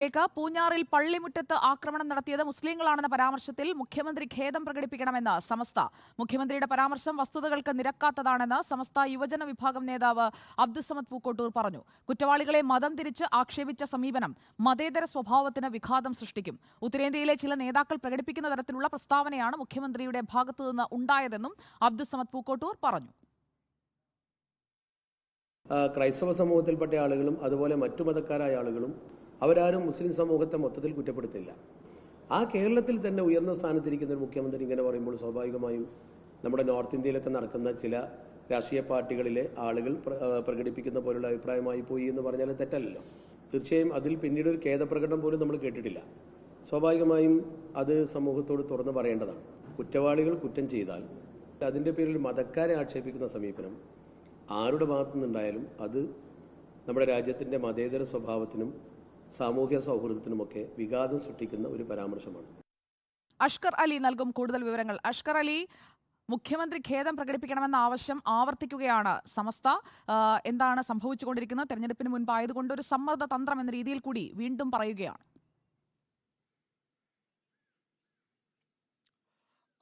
േക്ക് പൂഞ്ഞാറിൽ പള്ളിമുറ്റത്ത് ആക്രമണം നടത്തിയത് മുസ്ലിങ്ങളാണെന്ന പരാമർശത്തിൽ മുഖ്യമന്ത്രി ഖേദം പ്രകടിപ്പിക്കണമെന്ന് സമസ്ത. മുഖ്യമന്ത്രിയുടെ പരാമർശം വസ്തുതകൾക്ക് നിരക്കാത്തതാണെന്ന് സമസ്ത യുവജന വിഭാഗം നേതാവ് അബ്ദുസമദ് പൂക്കോട്ടൂർ പറഞ്ഞു. കുറ്റവാളികളെ മതം തിരിച്ച് ആക്ഷേപിച്ച സമീപനം മതേതര സ്വഭാവത്തിന് വിഘാതം സൃഷ്ടിക്കും. ഉത്തരേന്ത്യയിലെ ചില നേതാക്കൾ പ്രകടിപ്പിക്കുന്ന തരത്തിലുള്ള പ്രസ്താവനയാണ് മുഖ്യമന്ത്രിയുടെ ഭാഗത്തുനിന്ന് ഉണ്ടായതെന്നും അബ്ദുസമദ് പൂക്കോട്ടൂർ പറഞ്ഞു. ക്രൈസ്തവ സമൂഹത്തിൽപ്പെട്ട ആളുകളും അതുപോലെ മറ്റു മതക്കാരായ ആളുകളും അവരാരും മുസ്ലിം സമൂഹത്തെ മൊത്തത്തിൽ കുറ്റപ്പെടുത്തില്ല. ആ കേരളത്തിൽ തന്നെ ഉയർന്ന സ്ഥാനത്തിരിക്കുന്ന ഒരു മുഖ്യമന്ത്രി ഇങ്ങനെ പറയുമ്പോൾ സ്വാഭാവികമായും നമ്മുടെ നോർത്ത് ഇന്ത്യയിലൊക്കെ നടക്കുന്ന ചില രാഷ്ട്രീയ പാർട്ടികളിലെ ആളുകൾ പ്രകടിപ്പിക്കുന്ന പോലുള്ള അഭിപ്രായമായി പോയി എന്ന് പറഞ്ഞാൽ തെറ്റല്ലല്ലോ. തീർച്ചയായും അതിൽ പിന്നീട് ഒരു ഖേദപ്രകടനം പോലും നമ്മൾ കേട്ടിട്ടില്ല. സ്വാഭാവികമായും അത് സമൂഹത്തോട് തുറന്നു പറയേണ്ടതാണ്. കുറ്റവാളികൾ കുറ്റം ചെയ്താൽ അതിന്റെ പേരിൽ മതക്കാരെ ആക്ഷേപിക്കുന്ന സമീപനം ആരുടെ ഭാഗത്തു നിന്നുണ്ടായാലും അത് നമ്മുടെ രാജ്യത്തിന്റെ മതേതര സ്വഭാവത്തിനും സാമൂഹ്യ സൗഹൃദത്തിനുമൊക്കെ വിഘാതം സൃഷ്ടിക്കുന്ന ഒരു പരാമർശമാണ്. അഷ്കർ അലി നൽകും കൂടുതൽ വിവരങ്ങൾ. അഷ്കർ അലി മുഖ്യമന്ത്രി ഖേദം പ്രകടിപ്പിക്കണമെന്ന ആവശ്യം ആവർത്തിക്കുകയാണ്. സമസ്ത എന്താണ് സംഭവിച്ചുകൊണ്ടിരിക്കുന്നത്? തെരഞ്ഞെടുപ്പിന് മുൻപായതുകൊണ്ട് ഒരു സമ്മർദ്ദ തന്ത്രം എന്ന രീതിയിൽ കൂടി വീണ്ടും പറയുകയാണ്.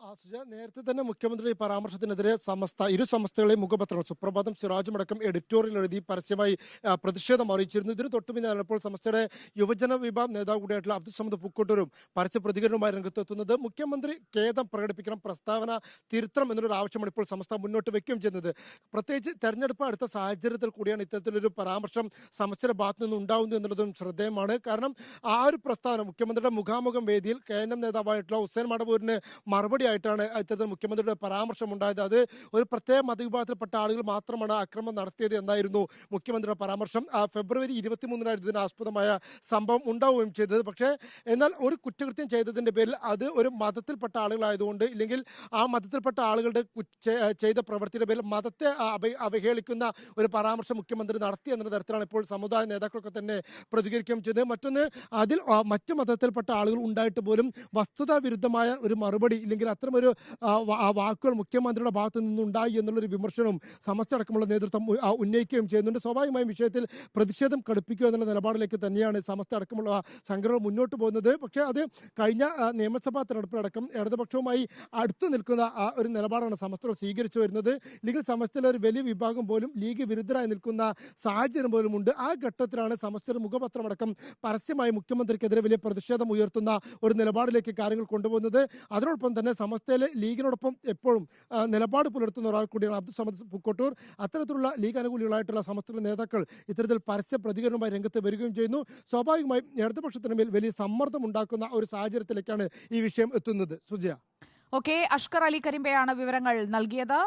ആ, സുജ നേരത്തെ തന്നെ മുഖ്യമന്ത്രി പരാമർശത്തിനെതിരെ സമസ്ത ഇരു സമസ്തകളെയും മുഖപത്രങ്ങൾ സുപ്രഭാതം സിറാജും അടക്കം എഡിറ്റോറിയൽ എഴുതി പരസ്യമായി പ്രതിഷേധം അറിയിച്ചിരുന്നു. ഇതിന് തൊട്ടു പിന്നാലെ ഇപ്പോൾ സമസ്തയുടെ യുവജന വിഭാഗം നേതാവ് കൂടിയായിട്ടുള്ള അബ്ദുൽ സമദ് പുക്കോട്ടൂരും പരസ്യ പ്രതികരണവുമായി രംഗത്തെത്തുന്നത്. മുഖ്യമന്ത്രി ഖേദം പ്രകടിപ്പിക്കണം പ്രസ്താവന തിരുത്തണം എന്നൊരു ആവശ്യമാണ് ഇപ്പോൾ സമസ്ത മുന്നോട്ട് വെക്കുകയും ചെയ്യുന്നത്. പ്രത്യേകിച്ച് തെരഞ്ഞെടുപ്പ് അടുത്ത സാഹചര്യത്തിൽ കൂടിയാണ് ഇത്തരത്തിലൊരു പരാമർശം സമസ്തയുടെ ഭാഗത്തു നിന്ന് ഉണ്ടാവുന്നു എന്നുള്ളതും ശ്രദ്ധേയമാണ്. കാരണം ആ ഒരു പ്രസ്താവന മുഖ്യമന്ത്രിയുടെ മുഖാമുഖം വേദിയിൽ കെ എൻ എം നേതാവായിട്ടുള്ള ഹുസൈൻ മടവൂരിന് മറുപടി ആയിട്ടാണ് ഇത്തരത്തിൽ മുഖ്യമന്ത്രിയുടെ പരാമർശം ഉണ്ടായത് അത് ഒരു പ്രത്യേക മതവിഭാഗത്തിൽപ്പെട്ട ആളുകൾ മാത്രമാണ് ആക്രമണം നടത്തിയത് എന്നായിരുന്നു മുഖ്യമന്ത്രിയുടെ പരാമർശം. ഫെബ്രുവരി ഇരുപത്തിമൂന്നിനായിരുന്നു ഇതിന് ആസ്പദമായ സംഭവം ഉണ്ടാവുകയും ചെയ്തത്. പക്ഷേ എന്നാൽ ഒരു കുറ്റകൃത്യം ചെയ്തതിന്റെ പേരിൽ അത് ഒരു മതത്തിൽപ്പെട്ട ആളുകളായതുകൊണ്ട് ഇല്ലെങ്കിൽ ആ മതത്തിൽപ്പെട്ട ആളുകളുടെ ചെയ്ത പ്രവൃത്തിയുടെ പേരിൽ മതത്തെ അവഹേളിക്കുന്ന ഒരു പരാമർശം മുഖ്യമന്ത്രി നടത്തി എന്ന തരത്തിലാണ് ഇപ്പോൾ സമുദായ നേതാക്കളൊക്കെ തന്നെ പ്രതികരിക്കുകയും ചെയ്തത്. മറ്റൊന്ന് അതിൽ മറ്റു മതത്തിൽപ്പെട്ട ആളുകൾ ഉണ്ടായിട്ട് പോലും വസ്തുതാ വിരുദ്ധമായ ഒരു മറുപടി ഇല്ലെങ്കിൽ അത്തരമൊരു വാക്കുകൾ മുഖ്യമന്ത്രിയുടെ ഭാഗത്ത് നിന്നുണ്ടായി എന്നുള്ളൊരു വിമർശനവും സമസ്ത അടക്കമുള്ള നേതൃത്വം ഉന്നയിക്കുകയും ചെയ്യുന്നുണ്ട്. സ്വാഭാവികമായും വിഷയത്തിൽ പ്രതിഷേധം കടുപ്പിക്കുക എന്നുള്ള നിലപാടിലേക്ക് തന്നെയാണ് സമസ്ത അടക്കമുള്ള സംഘടന മുന്നോട്ട് പോകുന്നത്. പക്ഷേ അത് കഴിഞ്ഞ നിയമസഭാ തെരഞ്ഞെടുപ്പിലടക്കം ഇടതുപക്ഷവുമായി അടുത്തു നിൽക്കുന്ന ഒരു നിലപാടാണ് സമസ്ത സ്വീകരിച്ചു വരുന്നത്. ലീഗിൽ സമസ്തയിലെ ഒരു വലിയ വിഭാഗം പോലും ലീഗ് വിരുദ്ധരായി നിൽക്കുന്ന സാഹചര്യം പോലും ഉണ്ട്. ആ ഘട്ടത്തിലാണ് സമസ്തയുടെ മുഖപത്രമടക്കം പരസ്യമായി മുഖ്യമന്ത്രിക്കെതിരെ വലിയ പ്രതിഷേധം ഉയർത്തുന്ന ഒരു നിലപാടിലേക്ക് കാര്യങ്ങൾ കൊണ്ടുപോകുന്നത്. അതിനോടൊപ്പം തന്നെ സമസ്തയിലെ ലീഗിനോടൊപ്പം എപ്പോഴും നിലപാട് പുലർത്തുന്ന ഒരാൾ കൂടിയാണ് അബ്ദുൾ സമദ് പുക്കോട്ടൂർ. അത്തരത്തിലുള്ള ലീഗ് അനുകൂലികളായിട്ടുള്ള സമസ്തയുടെ നേതാക്കൾ ഇത്തരത്തിൽ പരസ്യ പ്രതികരണവുമായി രംഗത്ത് വരികയും ചെയ്യുന്നു. സ്വാഭാവികമായും ഇടതുപക്ഷത്തിന് മേൽ വലിയ സമ്മർദ്ദം ഉണ്ടാക്കുന്ന ഒരു സാഹചര്യത്തിലേക്കാണ് ഈ വിഷയം എത്തുന്നത്. സുജയ. ഓക്കെ അഷ്കർ അലി കരിമ്പയാണ് വിവരങ്ങൾ നൽകിയത്.